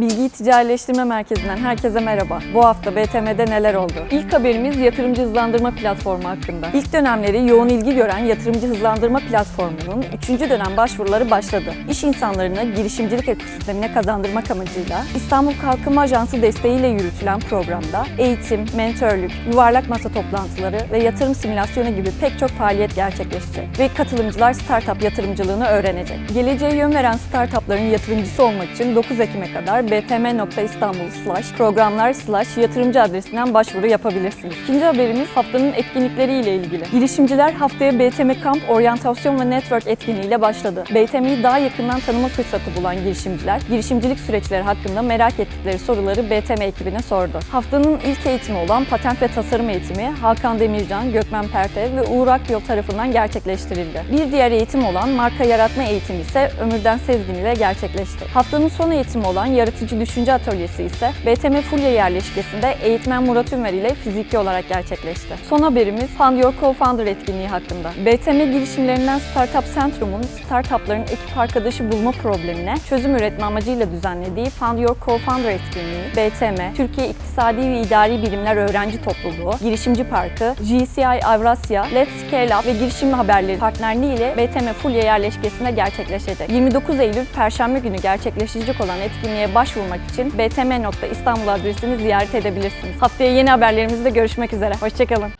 Bilgi Ticarileştirme Merkezi'nden herkese merhaba. Bu hafta BTM'de neler oldu? İlk haberimiz yatırımcı hızlandırma platformu hakkında. İlk dönemleri yoğun ilgi gören yatırımcı hızlandırma platformunun 3. dönem başvuruları başladı. İş insanlarını girişimcilik ekosistemine kazandırmak amacıyla İstanbul Kalkınma Ajansı desteğiyle yürütülen programda eğitim, mentörlük, yuvarlak masa toplantıları ve yatırım simülasyonu gibi pek çok faaliyet gerçekleşecek ve katılımcılar startup yatırımcılığını öğrenecek. Geleceğe yön veren startupların yatırımcısı olmak için 9 Ekim'e kadar btm.istanbul slash programlar slash yatırımcı adresinden başvuru yapabilirsiniz. İkinci haberimiz haftanın etkinlikleriyle ilgili. Girişimciler haftaya BTM Kamp oryantasyon ve network etkinliğiyle başladı. BTM'yi daha yakından tanıma fırsatı bulan girişimciler, girişimcilik süreçleri hakkında merak ettikleri soruları BTM ekibine sordu. Haftanın ilk eğitimi olan patent ve tasarım eğitimi Hakan Demircan, Gökmen Perte ve Uğur Akyol tarafından gerçekleştirildi. Bir diğer eğitim olan marka yaratma eğitimi ise Ömürden Sezgin ile gerçekleşti. Haftanın son eğitimi olan yaratıcı düşünce atölyesi ise BTM Fulya yerleşkesinde eğitmen Murat Ümer ile fiziki olarak gerçekleşti. Son haberimiz Fund Your Co-Founder etkinliği hakkında. BTM girişimlerinden Startup Centrum'un startupların ekip arkadaşı bulma problemine çözüm üretme amacıyla düzenlediği Fund Your Co-Founder etkinliği, BTM, Türkiye İktisadi ve İdari Bilimler Öğrenci Topluluğu, Girişimci Parkı, GCI Avrasya, Let's Scale Up ve Girişim Haberleri partnerliği ile BTM Fulya yerleşkesinde gerçekleşecek. 29 Eylül Perşembe günü gerçekleşecek olan etkinliğe başvurmak için btm.istanbul adresini ziyaret edebilirsiniz. Haftaya yeni haberlerimizde görüşmek üzere. Hoşçakalın.